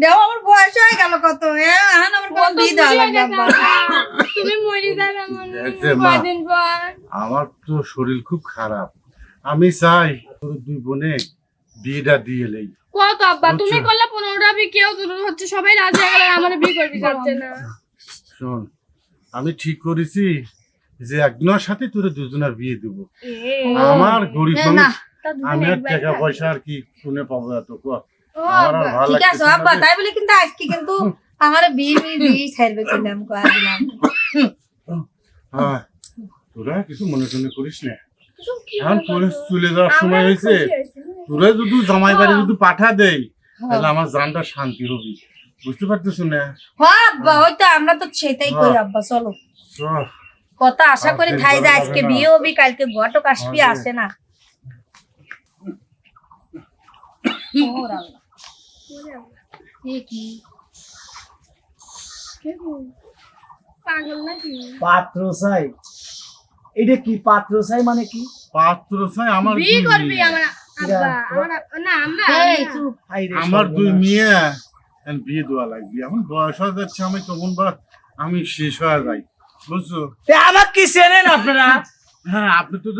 দেও আমার বয়স হয়ে গেল কত এখন আমার কোন দিয়ে দেওয়া লাগবে তুমি মরে যাবে মনে দেখতে মা। কদিন পর। আমার তো শরীর খুব খারাপ। আমি চাই তোর দুই বোনে বিয়েটা দিয়ে লেই কত আব্বা তুমি? করলে পনেরোটা বিয়ে কেউ হচ্ছে সবাই রাজি হয়ে গেল আমার বিয়ে করবি চাচ্ছে না। শোন আমি ঠিক করেছি যে একজনের সাথে তোর দুজনের বিয়ে দেবো। আমার গরিব মানুষ আমি আর টাকা পয়সা আর কি শুনে পাবো এত কো ঠিক আছে আব্বা তাই বলে কিন্তু আজকে কিন্তু আমার বিয়ে বিয়ে বিয়ে ছাড়বে ছিলাম কয়া দিলাম। হ্যাঁ, তোরা কিছু মনে টনে করিস না। এখন বলব? চলে যাওয়ার সময় হয়েছে। খুশি হয়েছে না। তোরা যদি জামাই বাড়ি হ্যাঁ। যদি পাঠা দেই তাহলে আমার জানটা শান্তি হবে। বুঝতে পারতেছ না? হ্যাঁ আব্বা হয়তো আমরা তো সেটাই করি আব্বা চলো। কত আশা করি থাই যে আজকে বিয়ে হবি কালকে ঘটক আসবি। আসে না। ওর আল্লাহ। এ কি পাগল নাকি পাত্র চাই এটা কি পাত্র চাই মানে কি? পাত্র চাই আমার বিয়ে করবি আমার আমার আমরা আমার দুই মেয়ে। দেওয়া লাগবে। এখন বয়স হয়ে যাচ্ছে আমি তখন বা আমি শেষ হয়ে যাই। বুঝছ? এ, আমাকে কি চেনেন আপনারা? হ্যাঁ আপনি তো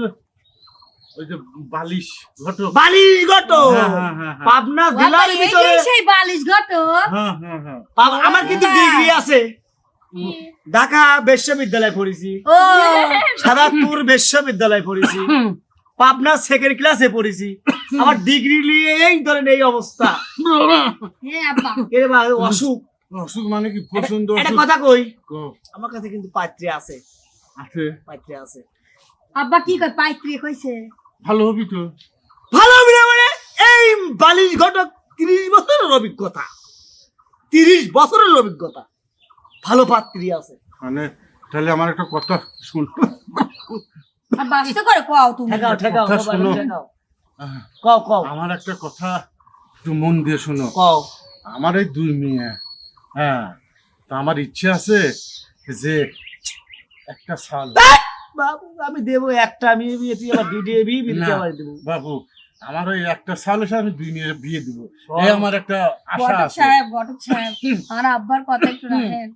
ওই যে বালিশ ঘটক। বালিশ গট হ্যাঁ, হ্যাঁ, হ্যাঁ, হ্যাঁ। পাবনা জেলার ভিতরে সেই বালিশ ঘটক। হ্যাঁ হ্যাঁ হ্যাঁ। পাব- আমার কিন্তু ডিগ্রি আছে। ঢাকা বিশ্ববিদ্যালয়ে পড়েছি। বিশ্ববিদ্যালয়ে পড়েছি। পাবনা সেকেন্ড ক্লাসে পড়েছি। আমার ডিগ্রি নিয়ে এই ধরেন এই অবস্থা। হ্যাঁ অসুখ। অসুখ মানে কি? পছন্দ একটা কথা কই? আমার কাছে কিন্তু পাত্রী আছে। আছে। পাত্রী আছে। আব্বা কি কয়? পাইত্রি কইছে? ভালো হবি তো ভালো অভিনয় মানে এই বালিশ ঘটক তিরিশ বছরের অভিজ্ঞতা। তিরিশ বছরের অভিজ্ঞতা। ভালো পাত্রী আছে। মানে তাহলে আমার একটা কথা শুন। বাস্তে করে কও তুমি। ঠেকাও ঠেকাও শোনো। কও কও। আমার একটা কথা একটু মন দিয়ে শোনো। কও। আমার এই দুই মেয়ে হ্যাঁ তা আমার ইচ্ছে আছে যে একটা সাল আমি দেবো একটা আমি বিয়ে তুই আবার দুই দিয়ে বিয়ে বিয়ে আবার দেবো বাবু আমার ওই একটা সাল এসে আমি দুই মেয়ে বিয়ে দিব। এই আমার একটা আশা আছে। সাহেব ঘটক সাহেব আমার আব্বার কথা একটু রাখেন।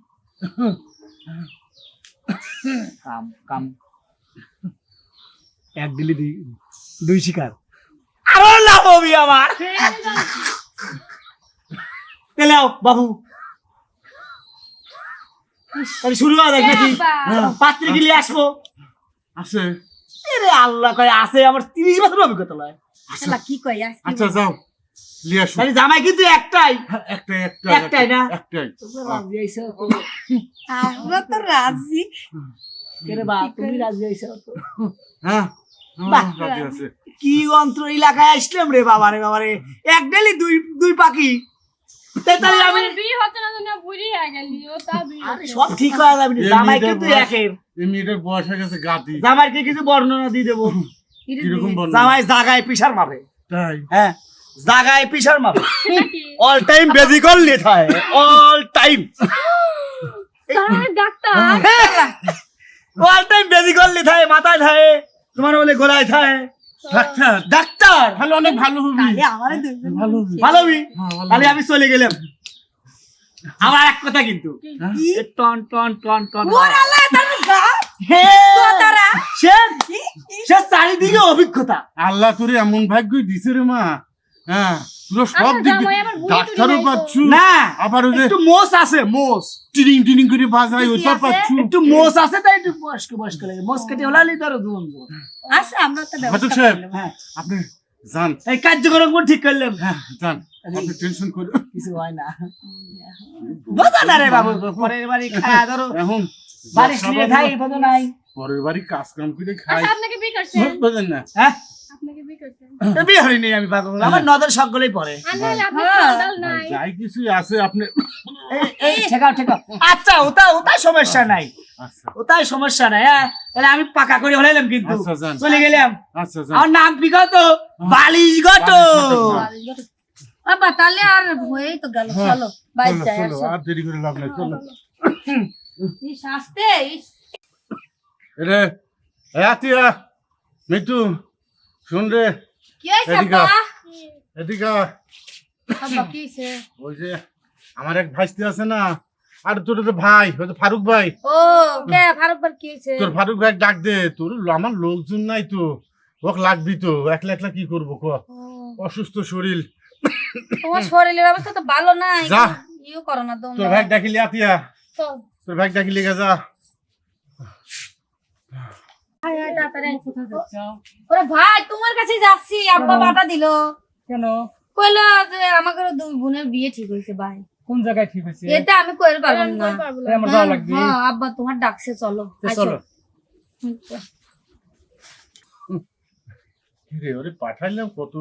কাম কাম। এক দিলি দুই দুই শিকার। আরও লাভ হবি আমার। তাহলে আও, বাবু। শুরু হয় দেখ নাকি? পাত্রী গিলি আসব। আছে। আরে আল্লাহ কয় আছে আমার তিরিশ বছর অভিজ্ঞতা লয়। শালা কি কই আজকে আচ্ছা যাও লিয়ে আসো। তাহলে জামাই কিন্তু একটাই। একটাই একটাই একটাই না? একটাই। রাজি হইছো? তো আমরা তো রাজি। কেরে বা তুমি রাজি হইছো? তো হ্যাঁ। হ্যাঁ, রাজি আছে। কি অন্ত্র এলাকায় আসলাম রে বাবারে বাবারে। এক ডেলি দুই দুই পাখি। তাহলে আমি বিয়ে হচ্ছে না তো বুড়ি হয়ে গেলি ও তা আরে সব ঠিক হয়ে যাবে জামাই কিন্তু একের এই বয়স হয়ে গেছে গাতি। জামাইকে কিছু বর্ণনা দিয়ে দেবো। কীরকম বর্ণনা? জামাই জাগায় পিসার মাপে। তাই? হ্যাঁ জাগায় পিসার মাপে। অল টাইম হয়। All time doctor all time মাথায় থাকে তোমার বলে গোলায় থাকে। Doctor doctor! ভালো অনেক ভালো হবি। তাহলে ভালো হবি। হ্যাঁ, তাহলে আমি চলে গেলাম। আমার এক কথা কিন্তু। হ্যাঁ? টন টন টন টন সে সে চারিদিকে অভিজ্ঞতা। আল্লাহ তোরে এমন ভাগ্যই দিছে রে মা। হ্যাঁ সব আচ্ছা, দিক ডাক্তারও। পাচ্ছু না আবার ওই একটু মোষ আছে মোষ। টিনিং টিনিং করে বাজাই ওইটা পাচ্ছু একটু মোষ আছে তাই একটু বয়স্ক বয়স্ক লাগে। মোষ কেটে হলালি তার জীবন জীবন। আচ্ছা আমরা তো ব্যবস্থা সাহেব হ্যাঁ আপনি যান। এই কার্যক্রম ঠিক করলাম হ্যাঁ যান। আপনি টেনশন করে কিছু হয় না। বোঝা না রে বাবু পরের বাড়ি খায় ধরো। এখন বাড়ি শুয়ে খাই বোঝো নাই। পরের বাড়ি কাজ কাম করে খাই। আচ্ছা আপনাকে বিয়ে করছেন বুঝলেন না। হ্যাঁ? বিয়ে হয়নি আমি পাগল। আমার নজর সকলেই পড়ে। আর নাহলে আপনার হ্যাঁ। সাদাল নাই। যাই কিছু আছে আপনি এই এই ঠেকাও ঠেকাও। আচ্ছা ওটা ওটা সমস্যা নাই। আচ্ছা। ওটাই সমস্যা নাই হ্যাঁ। তাহলে আমি পাকা করে হলাইলাম কিন্তু। আচ্ছা চলে গেলাম। আচ্ছা আমার নাম কি কত বালিশ গত। বাবা তাহলে আর হয়েই তো গেল হ্যাঁ। চলো বাইরে যাই আর দেরি করে লাভ নাই চলো ইস রে আতিয়া মিটু শুন রে। এদিকে। এদিকে? ওই যে আমার এক ভাইস্তি আছে না আর তোর তো ভাই ওই তো ফারুক ভাই। ও কে? ফারুক ভাই কি হইছে? তোর ফারুক ভাই ডাক দে তোর আমার লোকজন নাই তো। ওক লাগবি তো একলা একলা কি করব ক? অসুস্থ শরীর। তোমার শরীরের অবস্থা তো ভালো না যা। ইউ করো না তোর ভাই ডাকিলি আতিয়া? তো তোর ভাই ডাকিলি গে যা। ওরে ভাই তোমার কাছে যাচ্ছি। আব্বা বাটা দিল। কেন? কইলো যে আমাকে দুই বোনের বিয়ে ঠিক হয়েছে ভাই। কোন জায়গায় ঠিক হয়েছে? এটা আমি কইতে পারব না। কই পারব না। এই আমার যাওয়া লাগবে। হ্যাঁ আব্বা তোমার ডাকছে চলো। চলো। রে ওরে পাঠাইলাম কত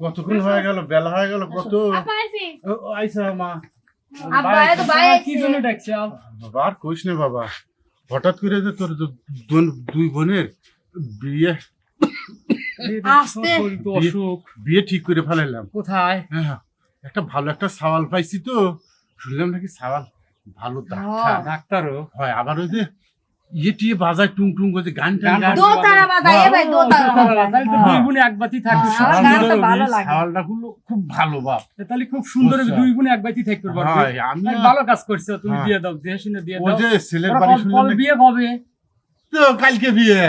কতক্ষণ হয়ে গেল বেলা হয়ে গেল কত ও, আইসা মা। আব্বা ভাই কি আইছে। জন্য ডাকছে? বাবা আর কইস না বাবা। হঠাৎ করে যে তোর দুই বোনের বিয়ে অসুখ। বিয়ে ঠিক করে ফেলাইলাম। কোথায়? হ্যাঁ একটা ভালো একটা সাওয়াল পাইছি তো। শুনলাম নাকি সাওয়াল ভালো ডাক্তার। ডাক্তারও? হয় আবার ওই যে ইয়ে বাজায় টুং টুং করে গান টান এ ভাই দুই এক বাতি হ্যাঁ, গুলো খুব ভালো বাপ তাহলে খুব সুন্দর দুই বোনে এক বাতি থাকবে পারবে আমি ভালো কাজ করছ তুমি হ্যাঁ। দিয়ে দাও দিয়ে শুনে দিয়ে দাও। যে ছেলের বাড়ি বিয়ে কবে তো কালকে বিয়ে।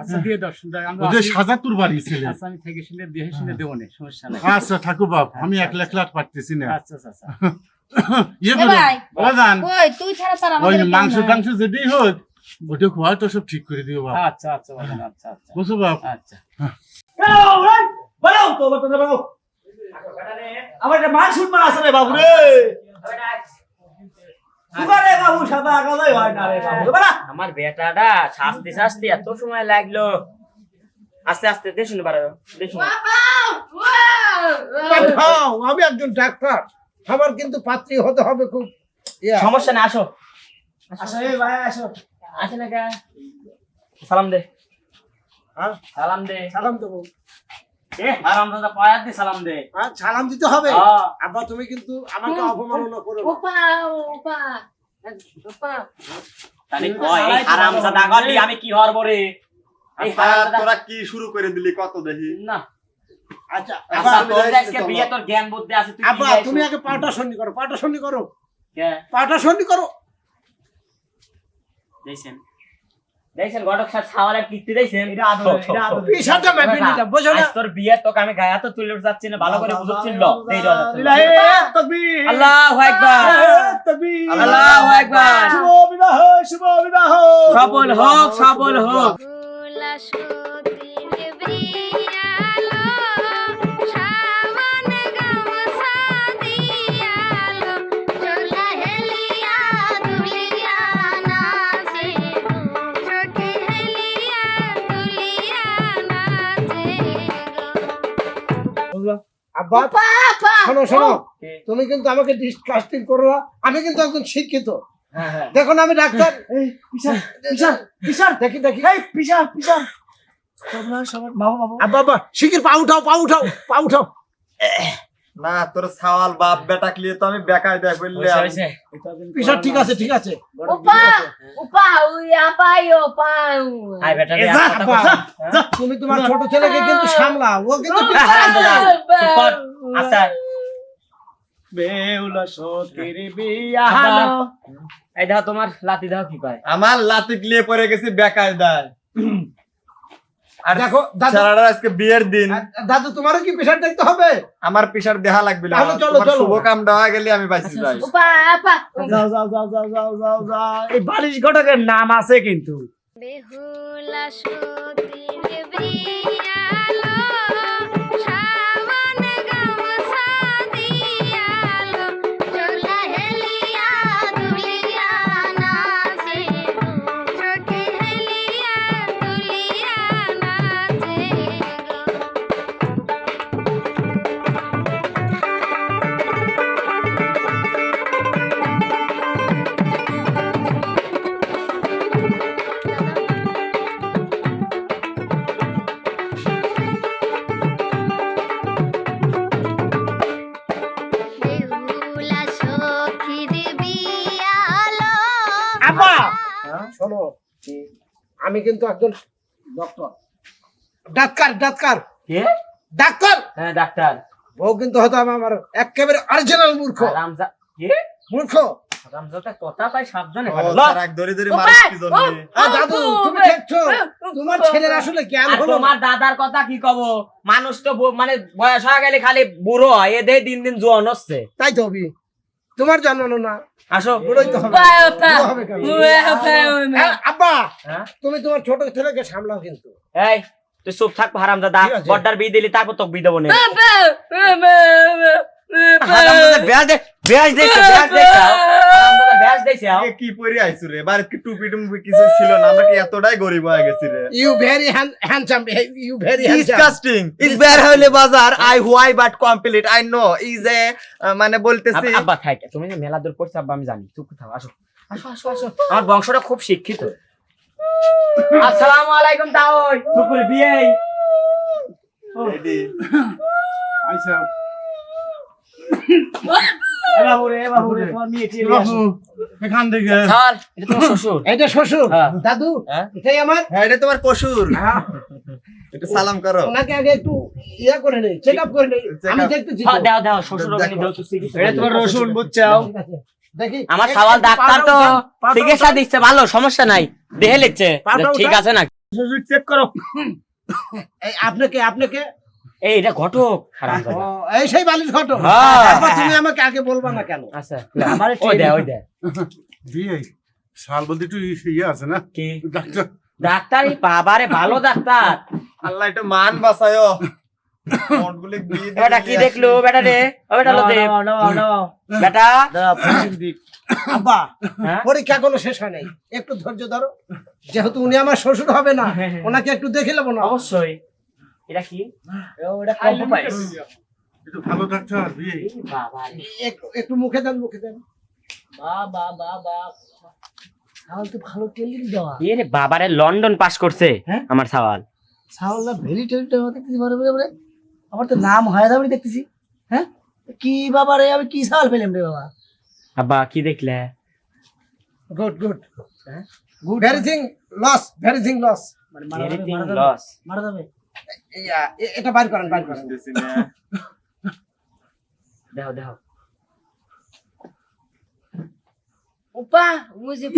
আচ্ছা দিয়ে দাও শুনে আমরা ওই যে সাজাতুর বাড়ি ছেলে। আচ্ছা আমি থেকে শুনে দিয়ে শুনে দেবো না সমস্যা নেই। আচ্ছা থাকো বাপ। আমি একলা একলা আর পারতেছি না। আচ্ছা আচ্ছা। আচ্ছা ইয়ে এ করো ভাই বাজান ওই তুই ছাড়া তার আমাদের মাংস টাংস যেটি হোক ওটা খোয়া তো সব ঠিক করে দিও বাপ। আচ্ছা আচ্ছা বাবা, আচ্ছা আচ্ছা। বুঝছ বাপ? আচ্ছা। বাড়াও তো বাচ্চাটা বাড়াও আমার একটা সম্মান আছে রে বাবু রে। সুগারে বাবু সাদা কালোই না রে বাবু। বাড়া আমার বেটাটা শাস্তি শাস্তি এত সময় লাগল। আস্তে আস্তে দেখুন বারো দেখুন পাঠাও আমি একজন ডাক্তার। আমার কিন্তু পাত্রী হতে হবে খুব সমস্যা না আসো। আসো। ভাই আসো। আসে না সালাম দে। হ্যাঁ? সালাম দে। সালাম দেবো। এ আরাম দাদা পায়াত দি সালাম দে। হ্যাঁ, সালাম দিতে হবে? হ্যাঁ। আব্বা তুমি কিন্তু আমাকে অপমাননা করো না। ওপা ওপা ওপা। তাহলে কয় এই আরাম গলি আমি কি হরব রে? হারাম তোরা কি শুরু করে দিলি? কত দেখি? না। আচ্ছা আচ্ছা আমি তোর যে যাইছি আজকে তো। বিয়ে তোর জ্ঞান বুদ্ধি আছে তুই তুমি আগে পাটা সন্ধি করো পাটা সন্ধি করো। কে? পাটা সন্ধি করো। দেখছেন? দেখছেন ঘটক সাহেব ছাওয়ালের কীর্তি দেখছেন? এটা আদর, এটা আদর। পিসাটা মেপে নিলাম বুঝো না। তোর বিয়ে তোকে আমি গায়ে তো তুলে যাচ্ছি না ভালো করে বুঝছিল দেই দেওয়া যাচ্ছে না। ইলাহি তাকবীর। আল্লাহু আকবার। তাকবীর আল্লাহু আকবার। শুভ বিবাহ শুভ বিবাহ। সফল হোক সফল হোক। আব্বা শোনো শোনো। তুমি কিন্তু আমাকে ডিসকাস্টিং করো না। আমি কিন্তু একজন শিক্ষিত। হ্যাঁ হ্যাঁ। দেখো না আমি ডাক্তার। এই পিসার পিসার পিসার। দেখি দেখি। এই পিসার পিসার। তোমরা সবাই বাবু বাবু শিখির পা উঠাও পা উঠাও পা উঠাও। না তোর সাওয়াল বাপ বেটা লিয়ে তো আমি বেকার দেখ বললে। পিসার ঠিক আছে ঠিক আছে। ওপা ওপা ওই আপাই ওপা। আয় বেটা রে, যা, আর কথা আব্বা, কইছো? যা, তুমি তোমার ছোট ছেলেকে কিন্তু সামলাও ও কিন্তু। আচ্ছা। বেউলা সতীর আব্বা। এই দেখো তোমার লাতি দেখো কি কয়। আমার লাতিক লিয়ে পড়ে গেছি বেকার দেয়। আর দেখো দাদু আজকে বিয়ের দিন। দাদু তোমারও কি প্রেশার দেখতে হবে? আমার পিসার দেহা লাগবে না। চলো, চলো। শুভ কাম দেওয়া গেলে আমি বাঁচি আচ্ছা, যাই। যাও যাও যাও যাও যাও যাও যাও। এই বালিশ ঘটকের নাম আছে কিন্তু। বেহুলা সতীর আমি কিন্তু একজন ডক্টর। Doctor doctor. কে? ডাক্তার! হ্যাঁ ডাক্তার। বউ কিন্তু হতো আমার একেবারে অরিজিনাল মূর্খ। হারামজা কি? মূর্খ। হারামজাদা কথা পাই সাবধানে। ও বলো। স্যার এক ধরে ধরে মারিস কি জন্য আহ, দাদু তুমি দেখছ? তোমার ছেলের আসলে জ্ঞান হলো তোমার দাদার কথা কি কব? মানুষ তো মানে বয়স হয়ে গেলে খালি বুড়ো হয় এ দেহে দিন দিন জোয়ান হচ্ছে। তাই তো তোমার জানানো না। আসো। বুড়োই তো হবে। হ্যাঁ, আব্বা? তুমি তোমার ছোট ছেলেকে সামলাও কিন্তু। এই তুই চুপ থাক হারাম দাদা বড়দার বড্ডার বিয়ে দিলি তারপর তোকে বিয়ে দেবো নে। কি পরে রে? টুপি টুপি কিছু ছিল না? আমরা কি এতটাই গরিব হয়ে গেছি রে? You very handsome you very disgusting is হইলে বাজার। I why but complete I know is a মানে বলতেছি আব্বা থাক। তুমি মেলা দূর পড়ছো আব্বা আমি জানি। চুপ থাক আসো। আসো আসো আসো। আমার বংশটা খুব শিক্ষিত। আসসালামু আলাইকুম তাওই। বিয়ে। আইসা। এখান থেকে। এটা তোমার শ্বশুর। এটা শ্বশুর? হ্যাঁ। দাদু হ্যাঁ? এটাই আমার? হ্যাঁ এটা তোমার কসুর একটু সালাম করো। ওনাকে আগে একটু ইয়া করে নেই চেক আপ করে নেই। আমি up. হ্যাঁ, দাও দাও শ্বশুর ওখানে দাও তো এটা তোমার রসুন বুঝছাও? দেখি। আমার সওয়াল ডাক্তার তো চিকিৎসা দিচ্ছে ভালো সমস্যা নাই। দেহে লিখছে ঠিক আছে না শ্বশুর চেক করো। আপনাকে আপনাকে? এই এটা ঘটক। এই সেই বালির ঘটক। হ্যাঁ। তুমি আমাকে আগে বলবা না কেন? আচ্ছা আমার ওই দে ওই দে। শাল বলতে একটু ইয়ে আছে না? কি? ডাক্তার। ডাক্তার বাবারে ভালো ডাক্তার। আল্লাহ একটু মান বাঁচায়ো। বেটা কি দেখল? বেটা রে ও বেটা লো দে। বেটা। আব্বা হ্যাঁ? পরীক্ষা কোনো শেষ হয় নাই। একটু ধৈর্য ধরো। যেহেতু উনি আমার শ্বশুর হবে না ওনাকে একটু দেখে নেব না। অবশ্যই। এটা কি? ওটা compromise। একটু ভালো ডাক্তার বিয়ে। বাবা একটু মুখে দেন মুখে দেন। বাবা বাবা সাওয়াল তো ভালো টেলিং দেওয়া। এ রে বাবারে লন্ডন পাস করছে হ্যাঁ? আমার সওয়াল। সাওয়াল ভেরি টেলিং দেওয়া দেখতেছি বড় বড় বড় আমার তো নাম হয় দাবি দেখতেছি। হ্যাঁ? কি বাবা রে আমি কি সাওয়াল পেলাম রে বাবা? আব্বা কি দেখলে? Good good. Good everything loss everything loss everything loss মারা যাবে। এটা বাইর করেন বাইর করেন। দেখো দেখো উপা, বুঝি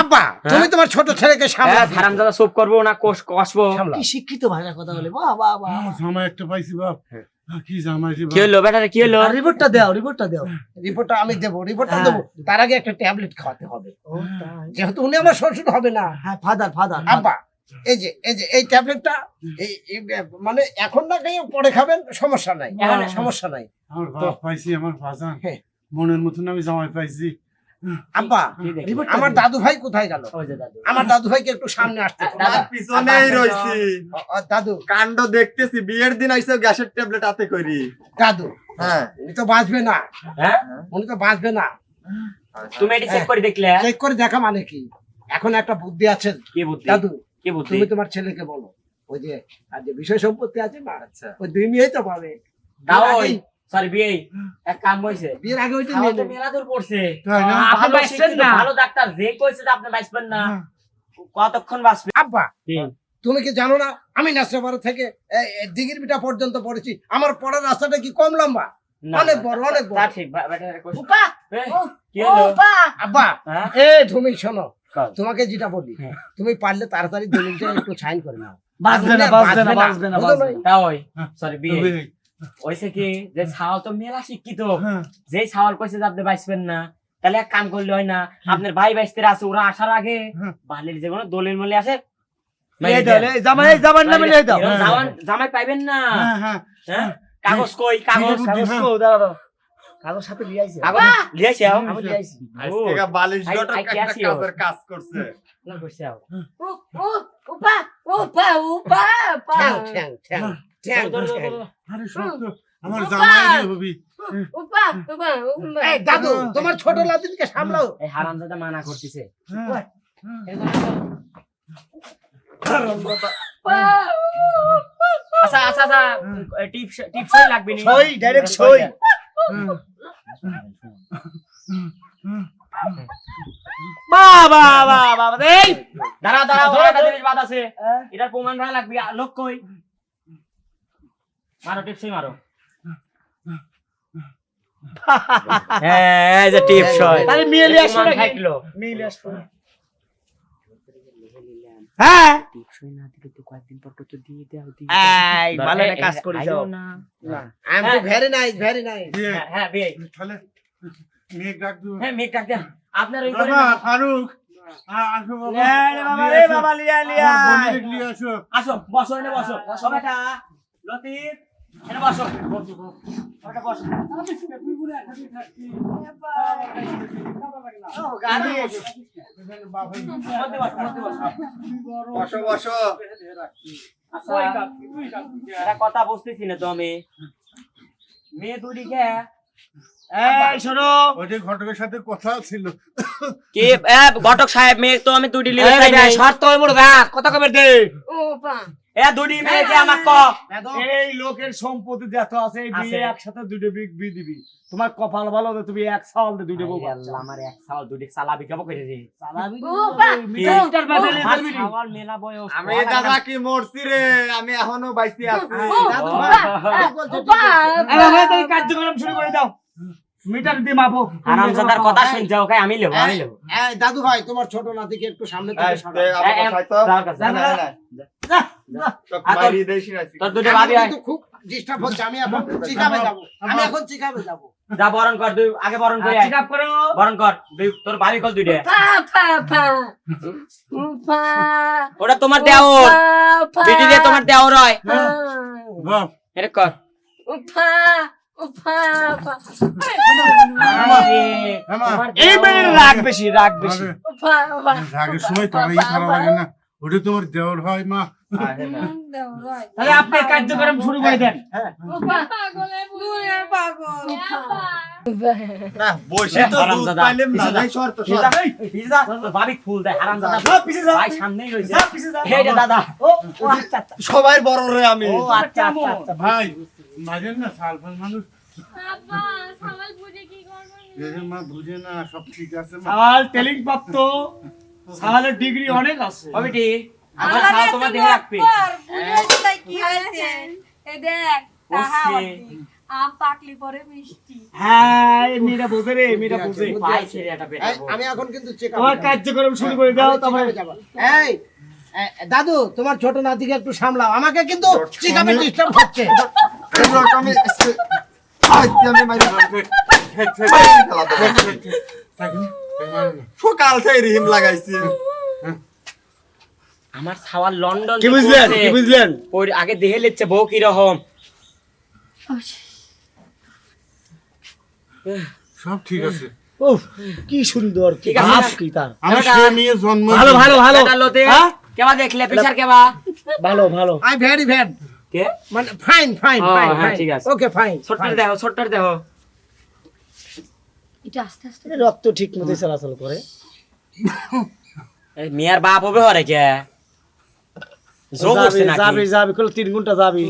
আব্বা তুমি তোমার ছোট ছেলেকে সামলা। হারাম দাদা চুপ করব না কোষ কষবো। কি শিক্ষিত ভাইরা কথা বলে বাহ বাহ বাহ। জামাই একটা পাইছি বাপ। কি জামাই কি হলো বেটা কি হলো? রিপোর্টটা দাও রিপোর্টটা দাও। রিপোর্টটা আমি দেবো রিপোর্টটা হ্যাঁ। দেবো। তার আগে একটা ট্যাবলেট খাওয়াতে হবে। যেহেতু উনি আমার শ্বশুর হবে না। হ্যাঁ ফাদার ফাদার। আব্বা এই যে এই যে এই ট্যাবলেটটা এই মানে এখন না খেয়ে পরে খাবেন সমস্যা নাই। সমস্যা নাই। আমার বাপ পাইছি আমার বাজান। হ্যাঁ। মনের মতন আমি জামাই পাইছি। আব্বা আমার দাদু ভাই কোথায় গেল? ওই দাদু। আমার দাদু ভাইকে একটু সামনে আসতে পিছনেই রইছি। দাদু। কাণ্ড দেখতেছি বিয়ের দিন আইসো গ্যাসের ট্যাবলেট হাতে করি। দাদু। হ্যাঁ। উনি তো বাঁচবে না। হ্যাঁ? উনি তো বাঁচবে না। তুমি এটি চেক করে দেখলে? চেক করে দেখা মানে কি? এখন একটা বুদ্ধি আছে। কি বুদ্ধি? দাদু কি বুদ্ধি? তুমি তোমার ছেলেকে বলো। ওই যে আর যে বিষয় সম্পত্তি আছে না আচ্ছা। ওই দুই মেয়েই তো পাবে। বিয়ের ওই সরি বিয়ে এক কাম হইছে। বিয়ের আগে ওইটা তো মেলা দূর পড়ছে। আপনি বাঁচবেন না। ভালো ডাক্তার যে কইছে যে আপনি না। কতক্ষণ বাঁচবেন? আব্বা! তুমি কি জানো না? আমি নাসরাবাড়ি থেকে দিঘির বিটা পর্যন্ত পড়েছি। আমার পড়ার রাস্তাটা কি কম লম্বা? অনেক বড় অনেক তা বড় ঠিক বা- বেটা কইছে। উপা, কি হলো? উপা। আব্বা! হ্যাঁ? এ তুমি শোনো। তোমাকে যেটা বলি হ্যাঁ। তুমি পারলে তাড়াতাড়ি দলিলটা একটু সাইন করে নাও। বাঁচবে না, বাঁচবে না, বাঁচবে না, সরি বিয়ে। বিয়ে। ওইছে কি যে ছাওয়াল তো মেলা শিক্ষিত। হ্যাঁ। যে ছাওয়াল কইছে যে আপনি বাঁচবেন না তাহলে এক কাম করলে হয় না আপনার ভাই বাইস্তের আছে ওরা আসার আগে হ্যাঁ। বালির যে কোনো দলিল মলে আছে জামাই পাইবেন না। হ্যাঁ হ্যাঁ। হ্যাঁ? কাগজ কই কাগজ হ্যাঁ। কো। কাগজ সাথে নিয়ে আইছে? কাগজ আমি নিয়ে আইছি আজ থেকে বালিশ কি একটা কাজের কাজ করছে। না কইছে আও উ- উ- উপা, উপা, উপা, উপা। ঠ্যাং ঠ্যাং ঠ্যাং ধরো, ঠ্যাং। আরে সত্য আমার জামাই রে হবি। উপা, উপা, উপা। এই দাদু তোমার ছোট লাদিনকে সামলাও। এই হারামজাদা মানা করতেছে। হ্যাঁ। আচ্ছা আচ্ছা আচ্ছা টিপ টিপ সই লাগবে নি। সই, direct সই। বাবা বাবা এই দাঁড়া দাঁড়া ওর একটা জিনিস বাদ আছে। এটার প্রমাণ রাখা লাগবে আ, লোক কই? মারো টিপ সই মারো। হ্যাঁ এই যে টিপস হয়। তাহলে মেয়ে নিয়ে আসো থাকল। মিলে হ্যাঁ? টিপস না দিলে তো কয়েকদিন পর পর তো দিয়ে দাও দিয়ে এই ভালো একটা কাজ করেছ না। I am very nice very nice. হ্যাঁ, হ্যাঁ তাহলে মেয়ে ডাক দেবো হ্যাঁ মেঘ ডাক দেন আপনার ওই বাবা ফারুক। আসো বাবা। রে বাবা রে বাবা লিয়া লিয়া। আমার বোনের আসো। আসো বসো এনে বসো। সবাইটা লতিফ এনে বসো বসো। মধ্যে বসো, মধ্যে বসো। বসো। বসো আচ্ছা, একটা কথা বুঝতেছি না তো আমি মেয়ে দুটি কে? এই শোনো। ওইটা ঘটকের সাথে কথা ছিল। কে? ঘটক সাহেব মেয়ে তো আমি দুটি কথা কবে দে? ও এ দুটি মেয়ে কে আমাক ক? এই লোকের সম্পত্তি যত আছে এই বিয়ে একসাথে দুটো বিগ বি দিবি। তোমার কপাল ভালো হলে তুমি এক সাল দিয়ে দুটো বউ আল্লাহ, আমার এক সাল দুটি সালাবি কেমন করে রে? চালাবি মিটার বাজারে আমার ধরবি নি। সাওয়াল মেলা বয়স। আমি দাদা কি মরছি রে? আমি এখনও আছি। ভাই কার্যক্রম শুরু করে দাও। মিটার দিয়ে মাপো। কথা শুনছে ওকে আমি লেবো আমি লেবো দাদু ভাই তোমার ছোট নাতিকে একটু সামনে থেকে সরাও। তোর ভাবি আমার আয়। কিন্তু খুব ডিস্টার্ব হচ্ছে আমি এখন চিকাবে যাব। আমি এখন চিকাবে যাব যা বরণ কর দুই আগে বরণ করে আয়। চেক আপ করো। বরণ কর তোর ভাবি কল দুইটা। পা পা পা। ও পা। ওটা তোমার দেওর। বিটি দিয়ে তোমার দেওর হয়। কর। এই রাগ বেশি রাগ বেশি। রাগের সময় করা লাগে না। ওটা তোমার দেওয়ার হয় মা। তাহলে আপনি কার্যক্রম শুরু করে দেন। ফুল সবাই বড় রে আমি। ও আচ্ছা আচ্ছা আচ্ছা। ভাই মাঝের না সালফাল মানুষ। বুঝে কি করব? এদের মা বুঝে না সব ঠিক আছে সাল টেলিং প্রাপ্ত। সালের ডিগ্রি অনেক আছে কমিটি আমার সাল তোমার দেহে রাখবে বুঝেছি তাই কি হয়েছে এ দেখ তাহা। আম পাকলি পরে মিষ্টি হ্যাঁ এই মেয়েটা বোঝে রে মেয়েটা বোঝে পাই ছেড়ে একটা এই, বেটাবো আমি এখন কিন্তু চেক তোমার কার্যক্রম শুরু করে দাও তারপরে এই দাদু তোমার ছোট নাতিকে একটু সামলাও আমাকে কিন্তু চিকাবে ডিস্টার্ব হচ্ছে আমি আমি মাইরে সকাল থেকে রিহিম লাগাইছি। আমার সাওয়াল লন্ডন কি বুঝলেন? কি বুঝলেন? ওই আগে দেখে লিচ্ছে বউ কীরকম? সব ঠিক আছে। উফ কি সুন্দর কি ঠিক আছে। ভাব কি তার। আমার নিয়ে জন্ম ভালো ভালো ভালো। লতে। হ্যাঁ? কেবা দেখলে কেবা? ভালো ভালো। আই ভেরি ভ্যাড কে? মানে ফাইন ফাইন ফাইন হ্যাঁ, ঠিক আছে। ওকে ফাইন দেখো দেখো এটা আস্তে আস্তে রক্ত ঠিক মতো চলাচল করে। এই মিয়ার বাপ হবে হরে কে? যাবি যাবি যাবি কল তিন ঘণ্টা যাবি।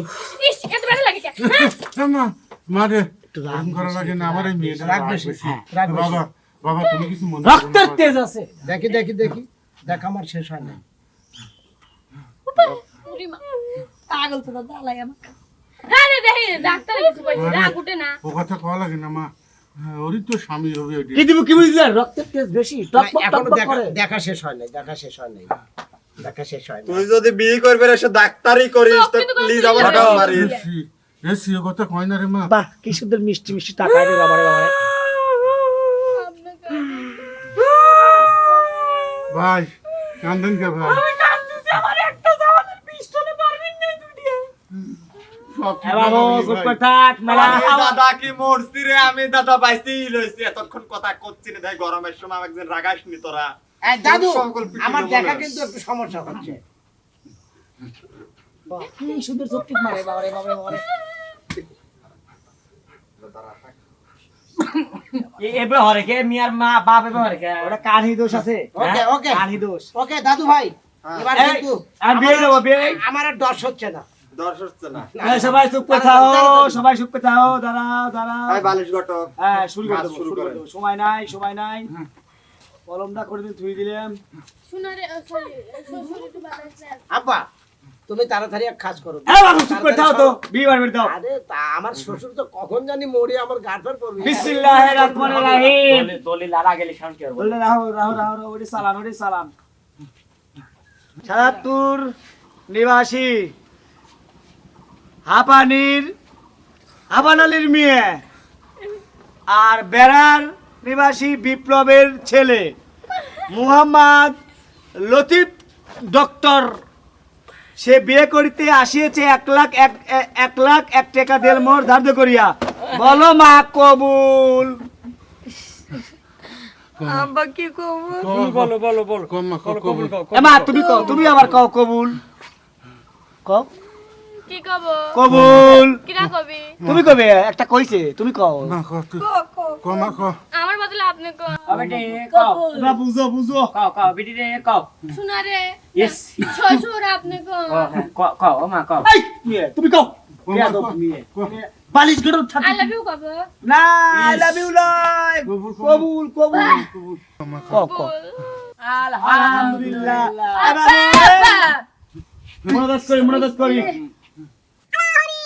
মারে রক্তের তেজ আছে। দেখি দেখি দেখি। দেখ আমার শেষ হয় না পাগল তো দালাই আমাকে। হ্যাঁ রে দেখি ডাক্তার কিছু কইছে রাগ উঠে না। ও কথা কওয়া লাগে না মা। ওরই তো স্বামী হবে ওটি। কি বুঝলেন রক্তের তেজ বেশি টক টক দেখা করে। দেখা শেষ হয় নাই দেখা শেষ হয় নাই। দেখা শেষ হয় তুই যদি বিয়ে করবে এসে ডাক্তারি করিস তো লি যাব। না মারিস এসি এসি কথা কয় না রে মা? বাহ কি সুন্দর মিষ্টি মিষ্টি টাকা রে বাবারে ভাই কান্দন কে ভাই সব ঠিক এ বাবু হবে চুপ ভাই। করে থাক মেলা আমি দাদা কি মরছি রে? আমি দাদা বাইসি লইছি। এতক্ষণ কথা করছি না তাই গরমের সময় আমি রাগাস নি তোরা। দাদু আমার দেখা কিন্তু একটু সমস্যা হচ্ছে। সুন্দর চোখ মারে বাবারে বাবারে বাবারে। এবে হরে কে? মিয়ার মা বাপ এবে হরে কে? ওটা কানহি দোষ আছে। ওকে ওকে। কানহি দোষ। ওকে দাদু ভাই এবার কিন্তু আমি বিয়ে দেবো বিয়ে আমার আর দশ হচ্ছে না। সবাই চুপ করে সবাই চুপ করে দাঁড়াও দাঁড়াও। বালিশ ঘটক হ্যাঁ শুরু করে শুরু শুরু করে সময় নাই সময় নাই। কলমটা করে দিন থুই দিলাম শুনা রে সরি শ্বশুর একটু বাতাস আব্বা তুমি তাড়াতাড়ি এক কাজ করো। চুপ করে দাও তো। বিয়ে বাড়ি দাও। আরে তা আমার শ্বশুর তো কখন জানি মরে আমার বিসমিল্লাহির রহমানির রহিম। দলি- কি রাহো রাহো রাহো, ওরে সালাম ওরে সালাম। সাদাতুর নিবাসী হাপানির হাপানালির মেয়ে আর বেড়ার নিবাসী বিপ্লবের ছেলে মুহাম্মদ লতিফ ডক্টর। সে বিয়ে করিতে আসিয়েছে এক লাখ এক এক লাখ এক টাকা দেড় মোহর ধার্য করিয়া। বলো মা কবুল। বলো বলো বলো। কম কবুল এমা তুমি কও তুমি আবার কও কবুল? কও। কি কব কবুল। কিরা কবি? তুমি কবে? একটা কইছে তুমি কও। মা ক তুই কমা ক আমার বদলে আপনি কো। বেটি, কও। না বুঝো বুঝো। কও, কও, বেটি রে, কও। শোনা রে। Yes. শ্বশুর আপনি কো। কও, কও, মা, কও। এই তুমি কও। বেয়াদব মেয়ে। বালিশ গড় আই লাভ ইউ কব না আই লাভ ইউ লাই কবুল কবুল। কবুল কও কও আলহামদুলিল্লাহ। আবার মনাদাত করি মনাদাত করি।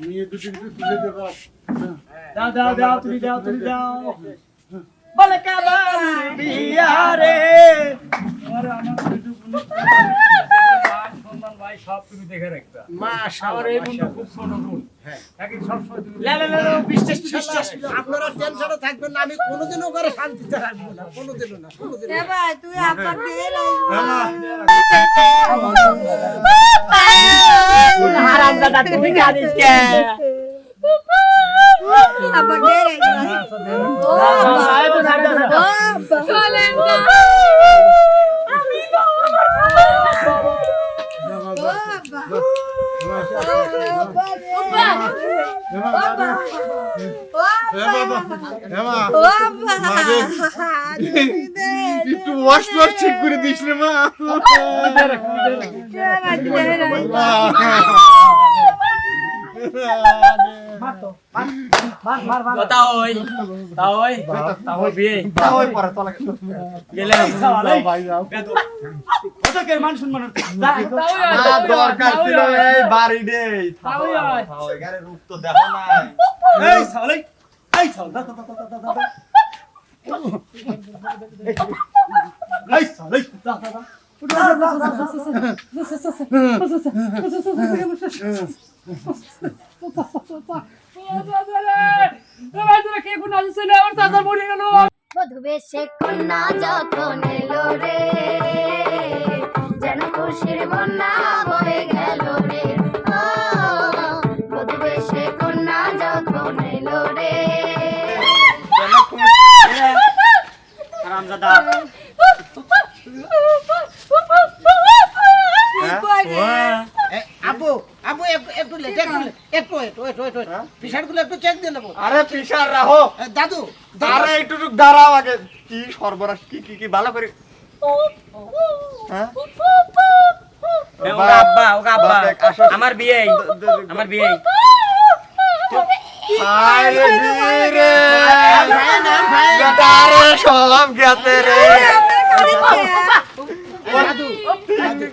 নিয়ে দুটি তুলে দেবা। দাও দাও দাও তুমি দাও তুমি দাও। বলে কাবার বিয়ারে আরে আমার দুটো মান সম্মান ভাই সব তুমি দেখে রাখবা আমার এই বন্ধু খুব ছোট আপনারা টেনশনে থাকবেন না আমি কোনোদিনও করে শান্তিতে রাখব না কোনোদিনও না কোনোদিনও না। একটু ওয়াশ ওয়াশ ঠিক করে দিস রে মা কথা গেলাম। মান সম্মান দরকার ছিল এই বাড়ি রে তাও রূপ তো দেখো না। এই সালে এই সাল দা দা দা দা দা দা এই দা দা দা বধু বেশে কন্যা যখন এলো রে। যেন খুশির বন্যা বয়ে গেল রে। ও, বধু কন্যা যখন এলো রে। হারামজাদা। এ, আব্বু আব্বু একটু একটু লেট একটু একটু একটু চেক দিয়ে নেব। আরে পিসার এ, দাদু আরে একটু একটু দাঁড়াও আগে। কি সর্বনাশ কি কি কি ভালো করে। হ্যাঁ? এ, ওগা আব্বা, ওগা আব্বা। বাপ, এক আসো। আমার বিয়ে আমার বিয়ে রে বীরে। সব গেছে রে। দাদু দাদু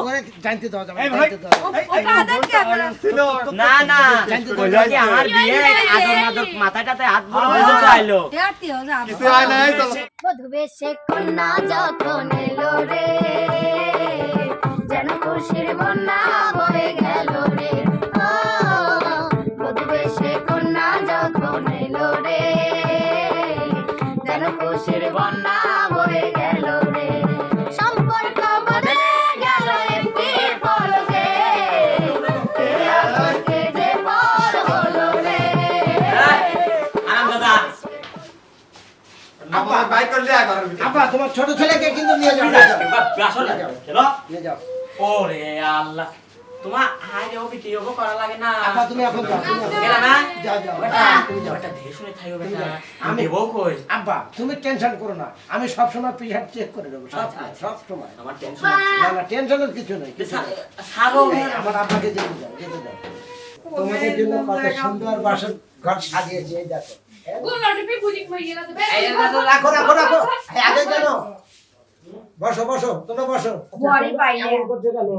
ওরে জানতে দাও জানতে দাও না না। জানতে দাও। বলল কি আমার বিয়ে আদর মাদর মাথাটাতে হাত কিছু হয় নাই কন্যা যখন বন্যা বয়ে গেল রে। ও, বধু বেশে কন্যা যখন এলো রে। যেন খুশির বন্যা বয়ে গেল রে। সম্পর্ক বদলে গেল একটি পলকে। এ আলোকে যে পর হলো রে। আমার বাইক করলে একবার আব্বা তোমার ছোট ছেলেকে কিন্তু নিয়ে যাও। বাপ, আসো নিয়ে যাও। ওরে আল্লাহ। তোমার হাই বিটি ওগো করা লাগে না। আপা তুমি এখন যাও গেলা না? যাও যাও বেটা তুমি যাও বেটা দেখে শুনে থাইও বেটা। আমি দেবো কই? আব্বা তুমি টেনশন করো না। আমি সব সময় চেক করে দেবো সব আচ্ছা, আচ্ছা। সব সময়। আমার টেনশন না না টেনশনের কিছু নেই। আমার আব্বাকে যেতে দাও যেতে দাও। তোমাদের জন্য কত সুন্দর বাসন ঘর সাজিয়েছি এই দেখো। এই, রাখো রাখো রাখো। আগে জানো বসো বসো তোমরা বসো। কেন?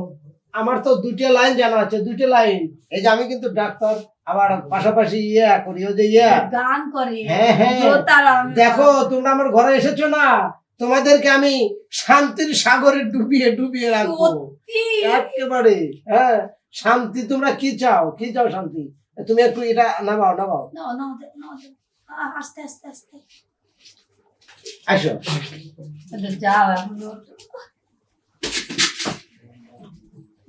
আমার তো দুইটা লাইন জানা আছে দুইটা লাইন। এই যে আমি কিন্তু ডাক্তার আবার পাশাপাশি ইয়ে করি ওই যে ইয়ে। গান করে হ্যাঁ, হ্যাঁ। দেখো তোমরা আমার ঘরে এসেছ না? তোমাদেরকে আমি শান্তির সাগরে ডুবিয়ে ডুবিয়ে রাখব। একেবারে হ্যাঁ। শান্তি তোমরা কি চাও? কি চাও শান্তি? তুমি একটু এটা নামাও নামাও। না না না আস্তে আস্তে আস্তে। আসো। যাও এখন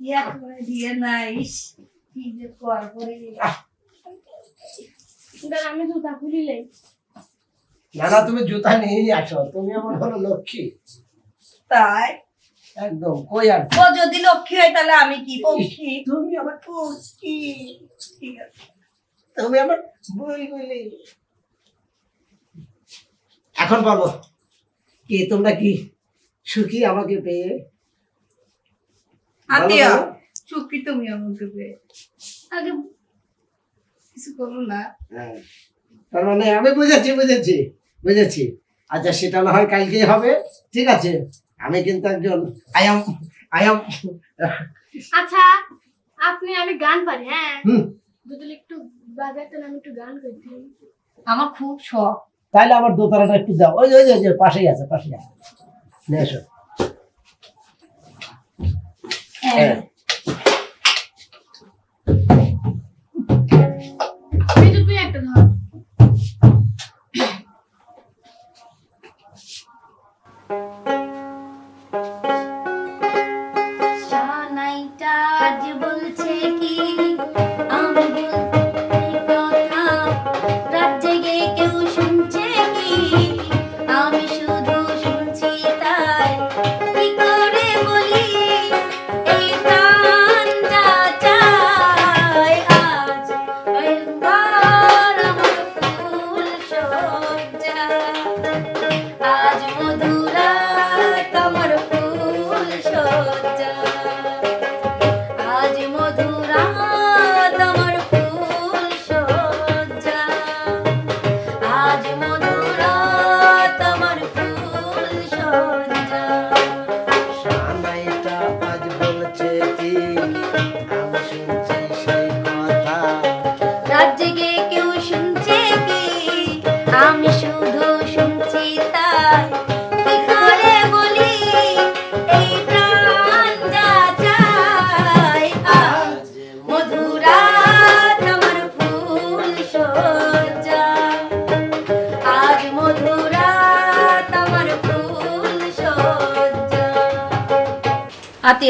ইয়া করে দিয়ে নাইস কি যে কর করে আমি জুতা খুলিলাই না না তুমি জুতা নিয়েই আসো। তুমি আমার হলো লক্ষ্মী। তাই? একদম কই আর? ও যদি লক্ষ্মী হয় তাহলে আমি কি পক্ষী তুমি আমার লক্ষ্মী ঠিক আছে। তুমি আমার বুলবুলি এখন বলো কি তোমরা কি সুখী আমাকে পেয়ে? আতিয়া বলো। তুমি আমাকে পেয়ে। আগে কিছু করো না। হ্যাঁ। তার মানে আমি বুঝেছি বুঝেছি বুঝেছি। আচ্ছা সেটা না হয় কালকেই হবে। ঠিক আছে। আমি কিন্তু একজন আয়াম আয়াম আচ্ছা আপনি আমি গান পারি হ্যাঁ? হুম। একটু বাজাতেন আমি একটু গান করতে আমার খুব শখ। তাহলে আমার দোতলাটা একটু দাও। ওই ওই যে, পাশেই আছে পাশেই আছে। এসো। Thank কিন্তু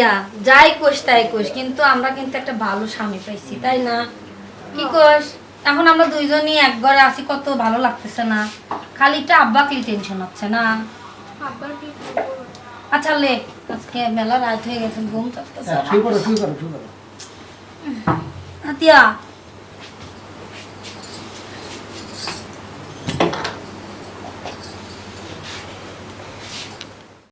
আতিয়া যাই কোষ তাই কোষ কিন্তু আমরা কিন্তু একটা ভালো স্বামী পাইছি তাই না? কি কোষ এখন আমরা দুইজনই এক ঘরে আছি কত ভালো লাগতেছে না। খালি একটা আব্বাকে টেনশন হচ্ছে না? কি? আচ্ছা লে আজকে মেলা রাত হয়ে গেছে ঘুম চাপতেছে হ্যাঁ করো শুরু করো শুরু করো আতিয়া